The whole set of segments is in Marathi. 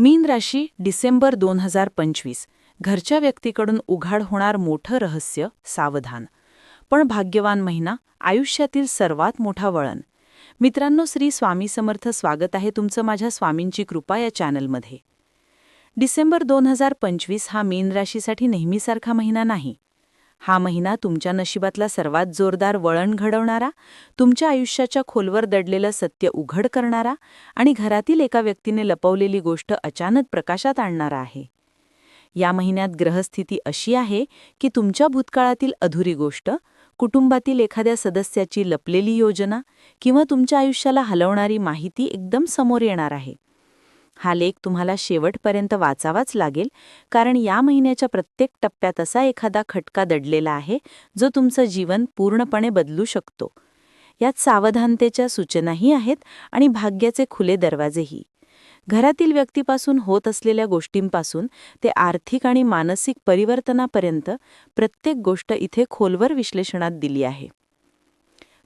मीन राशी डिसेंबर दोन हजार पंचवीस. घरच्या व्यक्तीकडून उघाड होणार मोठं रहस्य सावधान. पण भाग्यवान महिना आयुष्यातील सर्वात मोठा वळण. मित्रांनो श्री स्वामी समर्थ स्वागत आहे तुमचं माझ्या स्वामींची कृपा या चॅनलमध्ये. डिसेंबर दोन हजार पंचवीस हा मीन राशीसाठी नेहमीसारखा महिना नाही. हा महिना तुमच्या नशिबातला सर्वात जोरदार वळण घडवणारा तुमच्या आयुष्याच्या खोलवर दडलेलं सत्य उघड करणारा आणि घरातील एका व्यक्तीने लपवलेली गोष्ट अचानक प्रकाशात आणणारा आहे. या महिन्यात ग्रहस्थिती अशी आहे की तुमच्या भूतकाळातील अधुरी गोष्ट कुटुंबातील एखाद्या सदस्याची लपलेली योजना किंवा तुमच्या आयुष्याला हलवणारी माहिती एकदम समोर येणार आहे. हा लेख तुम्हाला शेवटपर्यंत वाचावाच लागेल कारण या महिन्याच्या प्रत्येक टप्प्यात असा एखादा खटका दडलेला आहे जो तुमचं जीवन पूर्णपणे बदलू शकतो. यात सावधानतेच्या सूचनाही आहेत आणि भाग्याचे खुले दरवाजेही. घरातील व्यक्तीपासून होत असलेल्या गोष्टींपासून ते आर्थिक आणि मानसिक परिवर्तनापर्यंत प्रत्येक गोष्ट इथे खोलवर विश्लेषणात दिली आहे.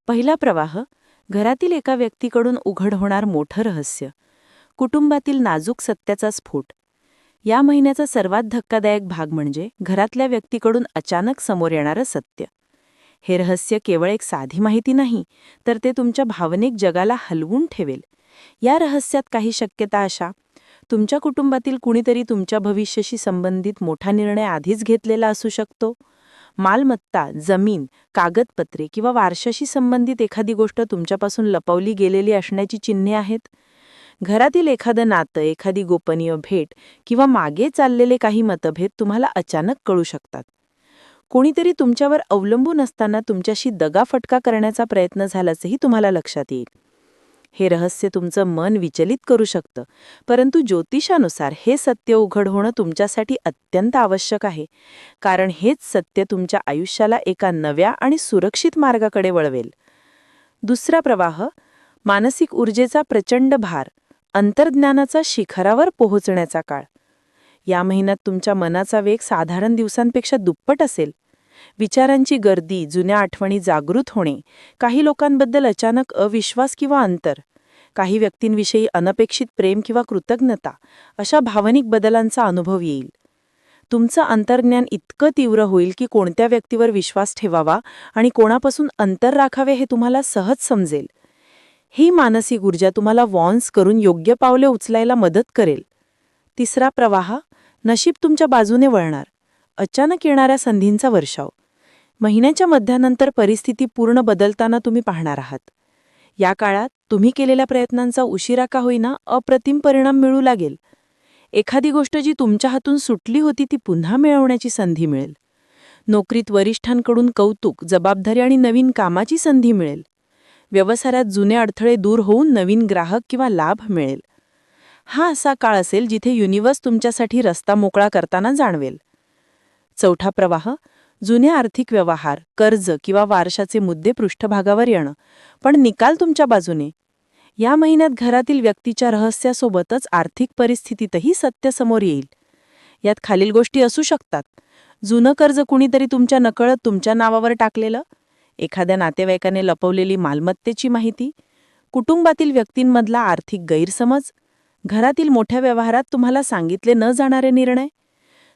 पहिला प्रवाह घरातील एका व्यक्तीकडून उघड होणार मोठं रहस्य. कुटुंबातील नाजूक सत्याचा स्फोट. या महिन्याचा सर्वात धक्कादायक भाग म्हणजे घरातल्या व्यक्तीकडून अचानक समोर येणारं सत्य. हे रहस्य केवळ एक साधी माहिती नाही तर ते तुमच्या भावनिक जगाला हलवून ठेवेल. या रहस्यात काही शक्यता अशा. तुमच्या कुटुंबातील कुणीतरी तुमच्या भविष्याशी संबंधित मोठा निर्णय आधीच घेतलेला असू शकतो. मालमत्ता जमीन कागदपत्रे किंवा वारशाशी संबंधित एखादी गोष्ट तुमच्यापासून लपवली गेलेली असण्याची चिन्हे आहेत. घरातील एखादं नातं एखादी गोपनीय भेट किंवा मागे चाललेले काही मतभेद तुम्हाला अचानक कळू शकतात. कोणीतरी तुमच्यावर अवलंबून असताना तुमच्याशी दगाफटका करण्याचा प्रयत्न झाल्याचंही तुम्हाला लक्षात येईल. हे रहस्य तुमचं मन विचलित करू शकतं परंतु ज्योतिषानुसार हे सत्य उघड होणं तुमच्यासाठी अत्यंत आवश्यक आहे कारण हेच सत्य तुमच्या आयुष्याला एका नव्या आणि सुरक्षित मार्गाकडे वळवेल. दुसरा प्रवाह मानसिक ऊर्जेचा प्रचंड भार अंतर्ज्ञानाचा शिखरावर पोहोचण्याचा काळ. या महिन्यात तुमच्या मनाचा वेग साधारण दिवसांपेक्षा दुप्पट असेल. विचारांची गर्दी जुन्या आठवणी जागृत होणे काही लोकांबद्दल अचानक अविश्वास किंवा अंतर काही व्यक्तींविषयी अनपेक्षित प्रेम किंवा कृतज्ञता अशा भावनिक बदलांचा अनुभव येईल. तुमचं अंतर्ज्ञान इतकं तीव्र होईल की कोणत्या व्यक्तीवर विश्वास ठेवावा आणि कोणापासून अंतर राखावे हे तुम्हाला सहज समजेल. ही मानसिक ऊर्जा तुम्हाला वॉन्स करून योग्य पावले उचलायला मदत करेल. तिसरा प्रवाह नशीब तुमच्या बाजूने वळणार. अचानक येणाऱ्या संधींचा वर्षाव. महिन्याच्या मध्यानंतर परिस्थिती पूर्ण बदलताना तुम्ही पाहणार आहात. या काळात तुम्ही केलेल्या प्रयत्नांचा उशिरा का होईना अप्रतिम परिणाम मिळू लागेल. एखादी गोष्ट जी तुमच्या हातून सुटली होती ती पुन्हा मिळवण्याची संधी मिळेल. नोकरीत वरिष्ठांकडून कौतुक जबाबदारी आणि नवीन कामाची संधी मिळेल. व्यवसायात जुने अडथळे दूर होऊन नवीन ग्राहक किंवा लाभ मिळेल. हा असा काळ असेल जिथे युनिवर्स तुमच्यासाठी रस्ता मोकळा करताना जाणवेल. चौथा प्रवाह जुने आर्थिक व्यवहार कर्ज किंवा वारशाचे मुद्दे पृष्ठभागावर येणं पण निकाल तुमच्या बाजूने. या महिन्यात घरातील व्यक्तीच्या रहस्यासोबतच आर्थिक परिस्थितीतही सत्य समोर येईल. यात खालील गोष्टी असू शकतात. जुनं कर्ज कुणीतरी तुमच्या नकळत तुमच्या नावावर टाकलेलं एखाद्या नातेवाईकाने लपवलेली मालमत्तेची माहिती कुटुंबातील व्यक्तींमधला आर्थिक गैरसमज घरातील मोठ्या व्यवहारात तुम्हाला सांगितले न जाणारे निर्णय.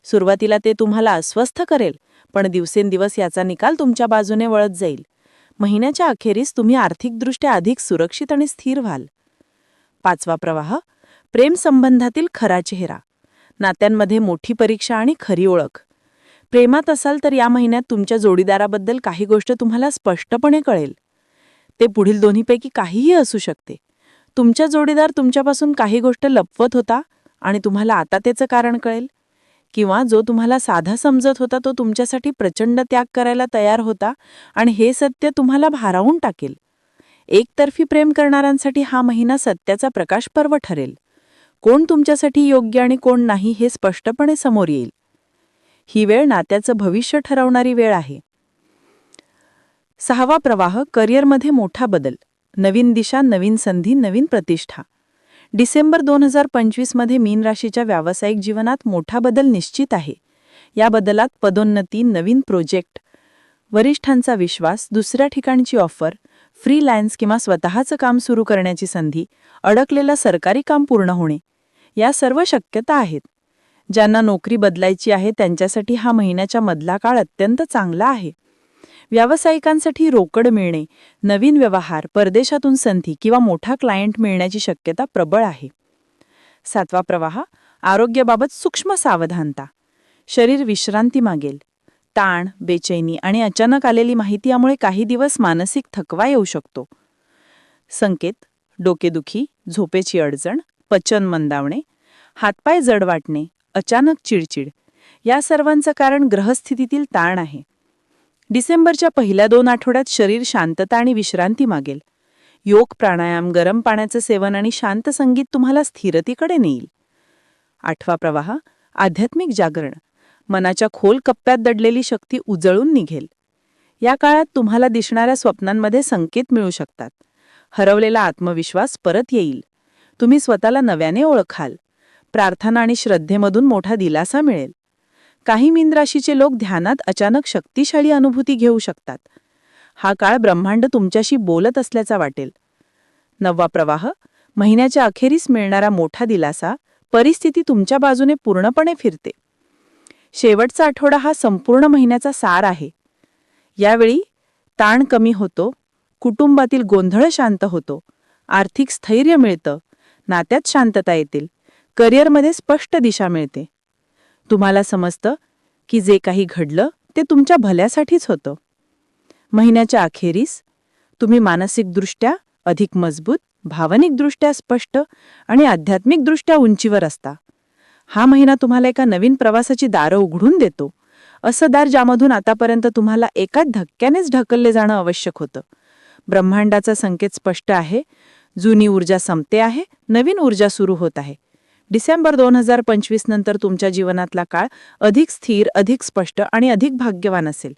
सुरुवातीला ते तुम्हाला अस्वस्थ करेल पण दिवसेंदिवस याचा निकाल तुमच्या बाजूने वळत जाईल. महिन्याच्या अखेरीस तुम्ही आर्थिकदृष्ट्या अधिक सुरक्षित आणि स्थिर व्हाल. पाचवा प्रवाह प्रेमसंबंधातील खरा चेहरा. नात्यांमध्ये मोठी परीक्षा आणि खरी ओळख. प्रेमात असाल तर या महिन्यात तुमच्या जोडीदाराबद्दल काही गोष्ट तुम्हाला स्पष्टपणे कळेल. ते पुढील दोन्हीपैकी काहीही असू शकते. तुमच्या जोडीदार तुमच्यापासून काही गोष्ट लपवत होता आणि तुम्हाला आता त्याचं कारण कळेल. किंवा जो तुम्हाला साधा समजत होता तो तुमच्यासाठी प्रचंड त्याग करायला तयार होता आणि हे सत्य तुम्हाला भारावून टाकेल. एकतर्फी प्रेम करणाऱ्यांसाठी हा महिना सत्याचा प्रकाश पर्व ठरेल. कोण तुमच्यासाठी योग्य आणि कोण नाही हे स्पष्टपणे समोर येईल. ही वेळ नात्याचं भविष्य ठरवणारी वेळ आहे. सहावा प्रवाह करिअरमध्ये मोठा बदल. नवीन दिशा नवीन संधी नवीन प्रतिष्ठा. डिसेंबर दोन हजार पंचवीसमध्ये मीन राशीच्या व्यावसायिक जीवनात मोठा बदल निश्चित आहे. या बदलात पदोन्नती नवीन प्रोजेक्ट वरिष्ठांचा विश्वास दुसऱ्या ठिकाणची ऑफर फ्रीलॅन्स किंवा स्वतःचं काम सुरू करण्याची संधी अडकलेलं सरकारी काम पूर्ण होणे या सर्व शक्यता आहेत. ज्यांना नोकरी बदलायची आहे त्यांच्यासाठी हा महिन्याच्या मधला काळ अत्यंत चांगला आहे. व्यावसायिकांसाठी रोकड मिळणे नवीन व्यवहार परदेशातून संधी किंवा मोठा क्लायंट मिळण्याची शक्यता प्रबळ आहे. सातवा प्रवाह आरोग्याबाबत सूक्ष्म सावधानता. शरीर विश्रांती मागेल. ताण बेचैनी आणि अचानक आलेली माहिती यामुळे काही दिवस मानसिक थकवा येऊ शकतो. संकेत डोकेदुखी झोपेची अडचण पचन मंदावणे हातपाय जड वाटणे अचानक चिडचिड. या सर्वांचं कारण ग्रहस्थितीतील ताण आहे. डिसेंबरच्या पहिल्या दोन आठवड्यात शरीर शांतता आणि विश्रांती मागेल. योग प्राणायाम गरम पाण्याचं सेवन आणि शांत संगीत तुम्हाला स्थिरतेकडे नेईल. आठवा प्रवाह आध्यात्मिक जागरण. मनाच्या खोल कप्प्यात दडलेली शक्ती उजळून निघेल. या काळात तुम्हाला दिसणाऱ्या स्वप्नांमध्ये संकेत मिळू शकतात. हरवलेला आत्मविश्वास परत येईल. तुम्ही स्वतःला नव्याने ओळखाल. प्रार्थना आणि श्रद्धेमधून मोठा दिलासा मिळेल. काही मीनराशीचे लोक ध्यानात अचानक शक्तिशाली अनुभूती घेऊ शकतात. हा काळ ब्रह्मांड तुमच्याशी बोलत असल्याचा वाटेल. नववा प्रवाह महिन्याच्या अखेरीस मिळणारा मोठा दिलासा परिस्थिती तुमच्या बाजूने पूर्णपणे फिरते. शेवटचा आठवडा हा संपूर्ण महिन्याचा सार आहे. यावेळी ताण कमी होतो कुटुंबातील गोंधळ शांत होतो आर्थिक स्थैर्य मिळतं नात्यात शांतता येतील. करिअरमध्ये स्पष्ट दिशा मिळते. तुम्हाला समजतं की जे काही घडलं ते तुमच्या भल्यासाठीच होतं. महिन्याच्या अखेरीस तुम्ही मानसिकदृष्ट्या अधिक मजबूत भावनिकदृष्ट्या स्पष्ट आणि आध्यात्मिकदृष्ट्या उंचीवर असता. हा महिना तुम्हाला एका नवीन प्रवासाची दारं उघडून देतो. असं दार ज्यामधून आतापर्यंत तुम्हाला एकाच धक्क्यानेच ढकलले जाणं आवश्यक होतं. ब्रह्मांडाचा संकेत स्पष्ट आहे. जुनी ऊर्जा संपते आहे. नवीन ऊर्जा सुरू होत आहे. डिसेंबर दोन हजार पंचवीस नंतर तुमच्या जीवनातला काळ अधिक स्थिर अधिक स्पष्ट आणि अधिक भाग्यवान असेल.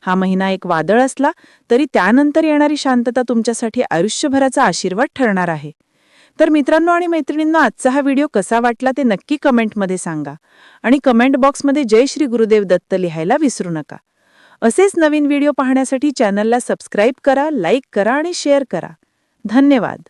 हा महिना एक वादळ असला तरी त्यानंतर येणारी शांतता तुमच्यासाठी आयुष्यभराचा आशीर्वाद ठरणार आहे. तर मित्रांनो आणि मैत्रिणींना आजचा हा व्हिडिओ कसा वाटला ते नक्की कमेंटमध्ये सांगा आणि कमेंट बॉक्समध्ये जय श्री गुरुदेव दत्त लिहायला विसरू नका. असेच नवीन व्हिडिओ पाहण्यासाठी चॅनलला सबस्क्राईब करा लाईक करा आणि शेअर करा. धन्यवाद.